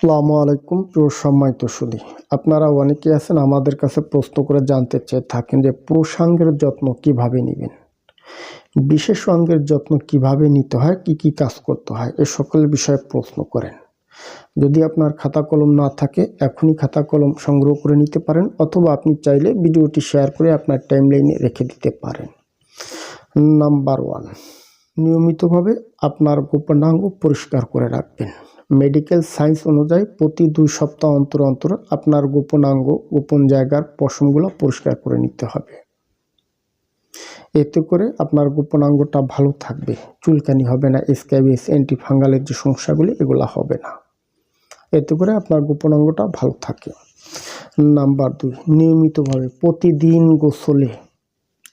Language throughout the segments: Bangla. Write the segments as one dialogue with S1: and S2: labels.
S1: আসসালামু আলাইকুম সম্মানিত সুদী আপনারা অনেকে আছেন আমাদের কাছে প্রশ্ন করে জানতে চেয়ে থাকেন যে পুরুষাঙ্গের যত্ন কীভাবে নেবেন? বিশেষ অঙ্গের যত্ন কীভাবে নিতে হয়, কি কি কাজ করতে হয়, এ সকল বিষয়ে প্রশ্ন করেন। যদি আপনার খাতা কলম না থাকে, এখনই খাতা কলম সংগ্রহ করে নিতে পারেন অথবা আপনি চাইলে ভিডিওটি শেয়ার করে আপনার টাইমলাইনে রেখে দিতে পারেন। নাম্বার ওয়ান, নিয়মিতভাবে আপনার গোপনাঙ্গ পরিষ্কার করে রাখবেন। মেডিকেল সায়েন্স অনুযায়ী প্রতি দুই সপ্তাহ অন্তর অন্তর আপনার গোপনাঙ্গ গোপন জায়গার পশমগুলো পরিষ্কার করে নিতে হবে। এতে করে আপনার গোপনাঙ্গটা ভালো থাকবে, চুলকানি হবে না স্ক্যাবিস অ্যান্টিফাঙ্গালের যে সমস্যাগুলি, এগুলো হবে না। এতে করে আপনার গোপনাঙ্গটা ভালো থাকে। নাম্বার দুই, নিয়মিতভাবে প্রতিদিন গোসলে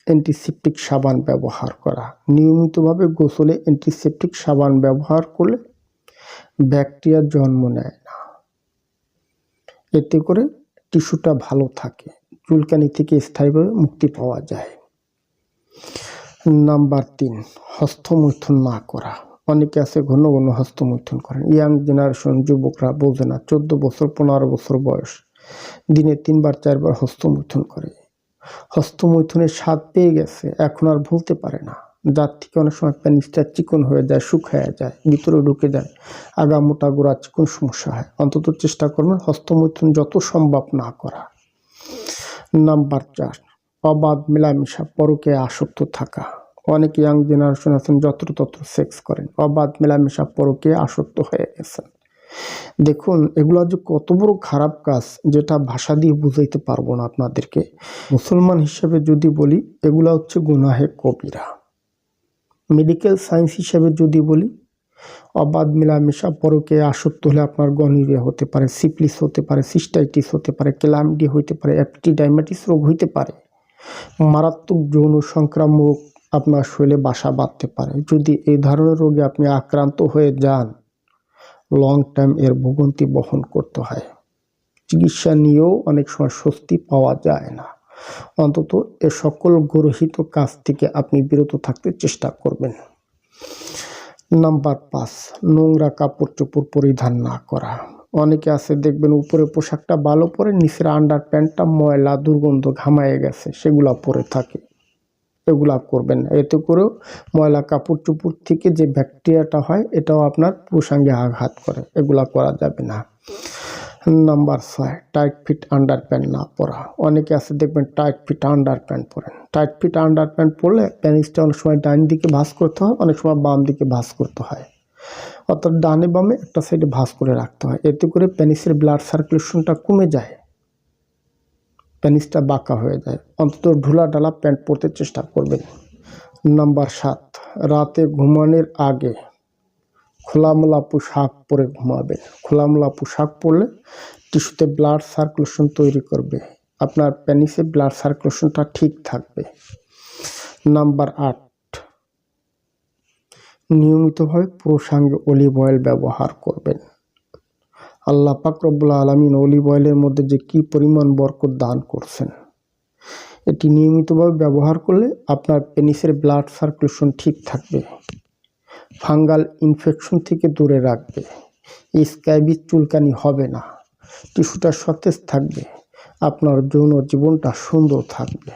S1: অ্যান্টিসেপটিক সাবান ব্যবহার করা। নিয়মিতভাবে গোসলে অ্যান্টিসেপটিক সাবান ব্যবহার করলে ব্যাকটেরিয়া জন্ম নেয় না। এতে করে টিস্যুটা ভালো থাকে, চুলকানি থেকে স্থায়ীভাবে মুক্তি পাওয়া যায়। নাম্বার তিন, হস্তমৈথুন না করা। অনেকে আছে ঘন ঘন হস্তমৈথুন করেন। ইয়াং জেনারেশন যুবকরা বোঝে না, চোদ্দ বছর, পনেরো বছর বয়স। দিনে তিনবার, চারবার হস্তমৈথুন করে। হস্তমৈথুনের স্বাদ পেয়ে গেছে, এখন আর ভুলতে পারে না। যার থেকে অনেক সময় প্যানিসটা চিকন হয়ে যায়, শুকায় যায়, ভিতরে ঢুকে যায়, আগা মোটা গোড়া চিকন সমস্যা হয়। অন্তত চেষ্টা করবেন হস্তমৈথুন যত সম্ভব না করা। নাম্বার চার, অবাধ মেলামেশা, পরকে আসক্ত থাকা। অনেক ইয়াং জেনারেশন আছেন যত্রতত্র সেক্স করেন, অবাধ মেলামেশা, পরকে আসক্ত হয়ে গেছেন। দেখুন, এগুলো যে কত বড় খারাপ কাজ, যেটা ভাষা দিয়ে বুঝাইতে পারব না আপনাদেরকে। মুসলমান হিসেবে যদি বলি, এগুলো হচ্ছে গুনাহে কবিরা। মেডিকেল সায়েন্স হিসেবে যদি বলি, অবাধ মেলামেশা, পরকে আসক্ত হলে আপনার গনিরিয়া হতে পারে সিপলিস হতে পারে সিস্টাইটিস হতে পারে ক্লামডি হইতে পারে অ্যাপটিডাইমাটিস রোগ হইতে পারে, মারাত্মক যৌন সংক্রামক আপনার শরীরে বাসা বাঁধতে পারে। যদি এই ধরনের রোগে আপনি আক্রান্ত হয়ে যান লং টাইম এর ভোগান্তি বহন করতে হয়। চিকিৎসা নিয়েও অনেক সময় স্বস্তি পাওয়া যায় না। অন্তত এ সকল গরহিত কাজ থেকে আপনি বিরত থাকতে চেষ্টা করবেন। নাম্বার পাঁচ, নোংরা কাপড় চোপড় পরিধান না করা। অনেকে আছে, দেখবেন উপরে পোশাকটা ভালো পরে, নিচের আন্ডার প্যান্টটা ময়লা, দুর্গন্ধ ঘামায়ে গেছে, সেগুলা পরে থাকে। এগুলা করবেন না। এতে করেও ময়লা কাপড় চোপড় থেকে যে ব্যাকটেরিয়াটা হয়, এটাও আপনার প্রসঙ্গে আঘাত করে। এগুলা করা যাবে না। নাম্বার ছয় টাইট ফিট আন্ডার প্যান্ট না পরা। অনেকে আছে দেখবেন টাইট ফিট আন্ডার প্যান্ট পরেন। টাইট ফিট আন্ডার প্যান্ট পরলে প্যানিসটা অনেক সময় ডান দিকে ভাঁজ করতে হয়, অনেক সময় বাম দিকে ভাঁজ করতে হয়। অর্থাৎ ডানে বামে একটা সাইডে ভাঁজ করে রাখতে হয়। এতে করে প্যানিসের ব্লাড সার্কুলেশনটা কমে যায়। প্যানিসটা বাঁকা হয়ে যায়। অন্তত ঢোলা ডালা প্যান্ট পরতে চেষ্টা করবেন। নাম্বার সাত, রাতে ঘুমানোর আগে খোলামেলা পোশাক পরে ঘুমাবেন খোলামেলা পোশাক পরলে টিস্যুতে ব্লাড সার্কুলেশন তৈরি করবে। আপনার প্যানিসে ব্লাড সার্কুলেশনটা ঠিক থাকবে। নাম্বার আট, নিয়মিতভাবে পুরুষাঙ্গে অলিভ অয়েল ব্যবহার করবেন। আল্লাহ পাক রব্বুল আলমিন অলিভ অয়েলের মধ্যে যে কি পরিমাণ বরকত দান করছেন, এটি নিয়মিতভাবে ব্যবহার করলে আপনার পেনিসের ব্লাড সার্কুলেশন ঠিক থাকবে। ফাঙ্গাল ইনফেকশন থেকে দূরে রাখবে। স্ক্যাবিজ চুলকানি হবে না। টিস্যুটা সতেজ থাকবে। আপনার যৌন জীবনটা সুন্দর থাকবে।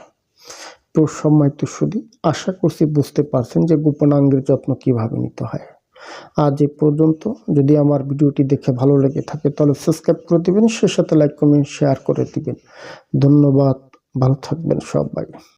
S1: তো সময় তো শুধু আশা করছি বুঝতে পারছেন যে গোপনাঙ্গের যত্ন কীভাবে নিতে হয়। আজ এ পর্যন্ত। যদি আমার ভিডিওটি দেখে ভালো লেগে থাকে তাহলে সাবস্ক্রাইব করে দেবেন সে সাথে লাইক, কমেন্ট, শেয়ার করে দিবেন। ধন্যবাদ। ভালো থাকবেন সবাই।